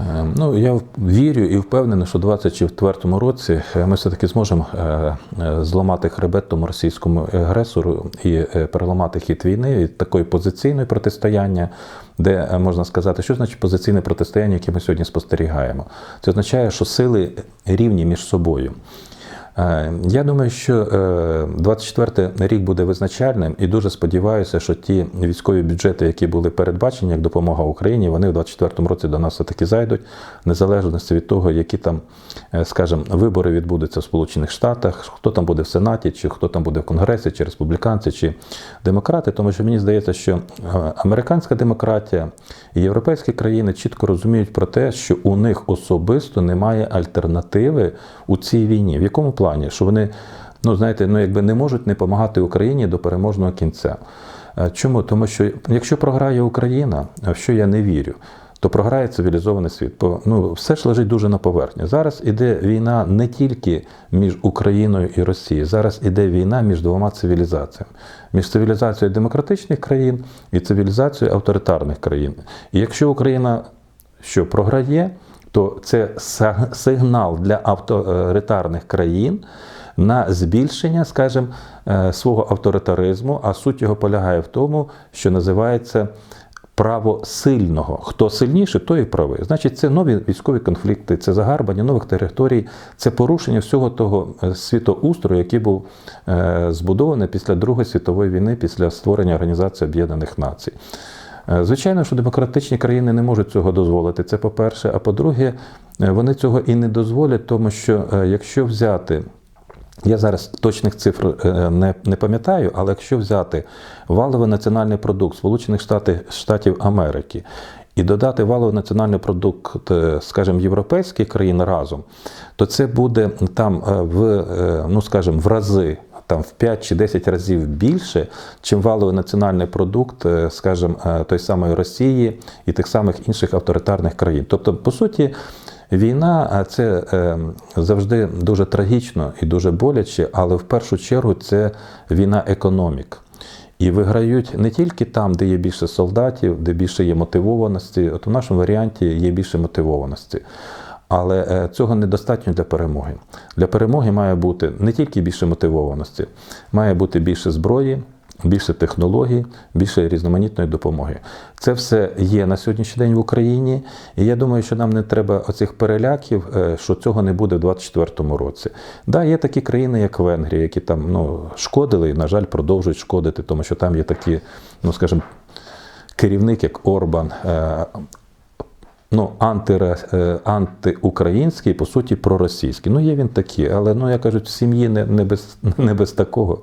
Е, Ну, я вірю і впевнений, що у 2024 році е, ми все-таки зможемо е, е, зламати хребет тому російському агресору і переламати хід війни від такої позиційної протистояння, де можна сказати, що значить позиційне протистояння, яке ми сьогодні спостерігаємо. Це означає, що сили рівні між собою. Е, Я думаю, що е, 24 рік буде визначальним і дуже сподіваюся, що ті військові бюджети, які були передбачені як допомога Україні, вони в 24 році до нас все-таки зайдуть, в незалежності від того, які там, е, скажімо, вибори відбудуться в Сполучених Штатах, хто там буде в Сенаті, чи хто там буде в Конгресі, чи республіканці, чи демократи. Тому що мені здається, що е, американська демократія і європейські країни чітко розуміють про те, що у них особисто немає альтернативи у цій війні. В якому плані? Що вони, ну знаєте, ну якби не можуть не допомагати Україні до переможного кінця. Е, Чому? Тому що якщо програє Україна, в що я не вірю, то програє цивілізований світ. Бо ну, все ж лежить дуже на поверхні. Зараз іде війна не тільки між Україною і Росією, зараз іде війна між двома цивілізаціями: між цивілізацією демократичних країн і цивілізацією авторитарних країн. І якщо Україна що програє, то це сигнал для авторитарних країн на збільшення, скажімо, е, свого авторитаризму, а суть його полягає в тому, що називається право сильного. Хто сильніше, той і правий. Значить, це нові військові конфлікти, це загарбання нових територій, це порушення всього того е, світоустрою, який був е, збудований після Другої світової війни, після створення Організації Об'єднаних Націй. Е, Звичайно, що демократичні країни не можуть цього дозволити. Це по-перше. А по-друге, е, вони цього і не дозволять, тому що е, якщо взяти. Я зараз точних цифр не, не пам'ятаю, але якщо взяти валовий національний продукт Сполучених Штатів, Штатів Америки і додати валовий національний продукт, скажімо, європейських країн разом, то це буде там в, ну скажімо, в рази там в 5 чи 10 разів більше, чим валовий національний продукт, е, скажімо, е, той самої Росії і тих самих інших авторитарних країн. Тобто, по суті, війна це е, завжди дуже трагічно і дуже боляче, але в першу чергу це війна економік. І виграють не тільки там, де є більше солдатів, де більше є мотивованості. От у нашому варіанті є більше мотивованості. Але е, цього недостатньо для перемоги. Для перемоги має бути не тільки більше мотивованості, має бути більше зброї, більше технологій, більше різноманітної допомоги. Це все є на сьогоднішній день в Україні, і я думаю, що нам не треба оцих переляків, е, що цього не буде в 2024 році. Да, є такі країни, як Венгрія, які там ну, шкодили і, на жаль, продовжують шкодити, тому що там є такі, ну скажімо, керівник, як Орбан. Е, Ну, анти, антиукраїнський, по суті, проросійський. Ну, є він такий, але ну, я кажу, в сім'ї не, не, без, не без такого.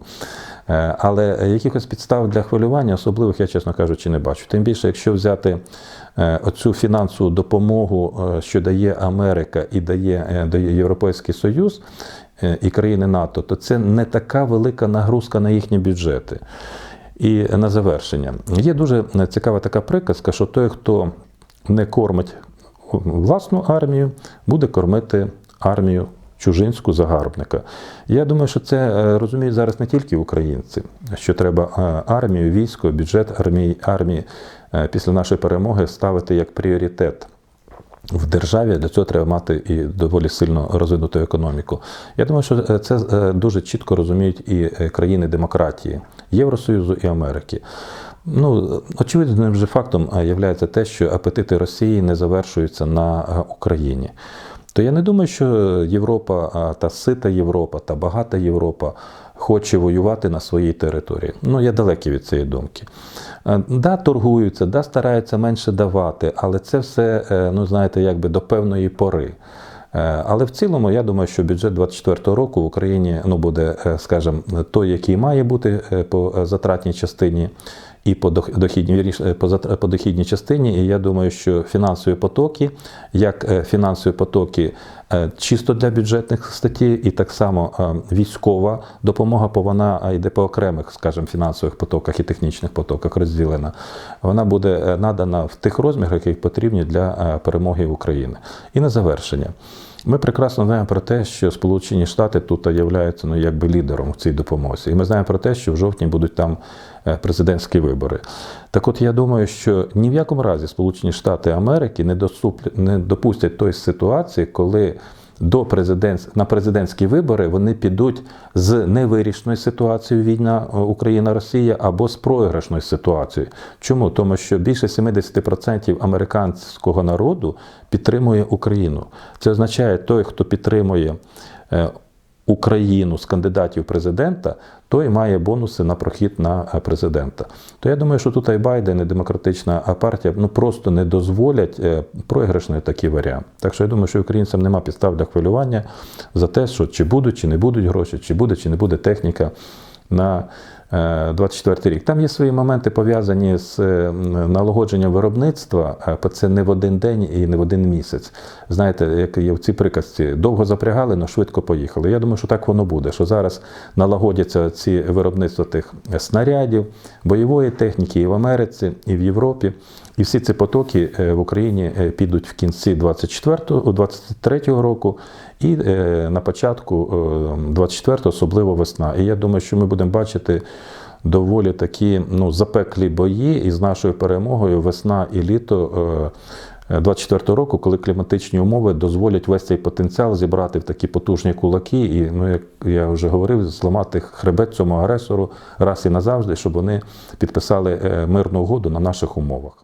Е, Але якихось підстав для хвилювання особливих, я, чесно кажучи, не бачу. Тим більше, якщо взяти е, оцю фінансову допомогу, е, що дає Америка і дає, е, дає Європейський Союз е, і країни НАТО, то це не така велика нагрузка на їхні бюджети. І на завершення. Є дуже цікава така приказка, що той, хто кормить власну армію, буде кормити армію чужинську загарбника. Я думаю, що це е, розуміють зараз не тільки українці, що треба е, армію, військо, бюджет армії, армії е, після нашої перемоги ставити як пріоритет. В державі для цього треба мати і доволі сильно розвинуту економіку. Я думаю, що це дуже чітко розуміють і країни демократії Євросоюзу і Америки. Ну, очевидним же фактом є те, що апетити Росії не завершуються на е, Україні. То я не думаю, що Європа, та сита Європа, та багата Європа хоче воювати на своїй території. Ну, я далекий від цієї думки. Е, Да, торгуються, да, стараються менше давати, але це все, е, ну знаєте, якби до певної пори. Але в цілому, я думаю, що бюджет 2024 року в Україні ну, буде, скажімо, той, який має бути по затратній частині і по дох- дохідній, вірніше, по, зат- по дохідній частині. І я думаю, що фінансові потоки, як е, фінансові потоки е, чисто для бюджетних статей, і так само е, військова допомога, бо вона е, йде по окремих, скажімо, фінансових потоках і технічних потоках розділена. Вона буде е, надана в тих розмірах, які потрібні для е, перемоги України. І на завершення. Ми прекрасно знаємо про те, що Сполучені Штати тут являються ну, якби лідером в цій допомозі. І ми знаємо про те, що в жовтні будуть там е, президентські вибори. Так от я думаю, що ні в якому разі Сполучені Штати Америки не, доступ... не допустять той ситуації, коли до президент... на президентські вибори вони підуть з невирішеною ситуацією війна е, Україна-Росія або з програшною ситуацією. Чому? Тому що більше 70% американського народу підтримує Україну. Це означає, той, хто підтримує е, Україну з кандидатів президента, той має бонуси на прохід на е, президента. То я думаю, що тут і Байден і демократична партія ну просто не дозволять е, програшний такий варіант. Так що я думаю, що українцям нема підстав для хвилювання за те, що чи будуть, чи не будуть гроші, чи буде, чи не буде техніка на 24 рік. Там є свої моменти пов'язані з е, налагодженням виробництва, а це не в один день і не в один місяць. Знаєте, як є в цій приказці, довго запрягали, але швидко поїхали. Я думаю, що так воно буде. Що зараз налагодяться ці виробництва тих снарядів, бойової техніки і в Америці, і в Європі. І всі ці потоки е, в Україні е, підуть в кінці 24-го, 23-го року і е, на початку 24-го, особливо весна. І я думаю, що ми будемо бачити доволі такі ну, запеклі бої із нашою перемогою весна і літо. 24 року, коли кліматичні умови дозволять весь цей потенціал зібрати в такі потужні кулаки, і ну як я вже говорив, зламати хребет цьому агресору раз і назавжди, щоб вони підписали мирну угоду на наших умовах.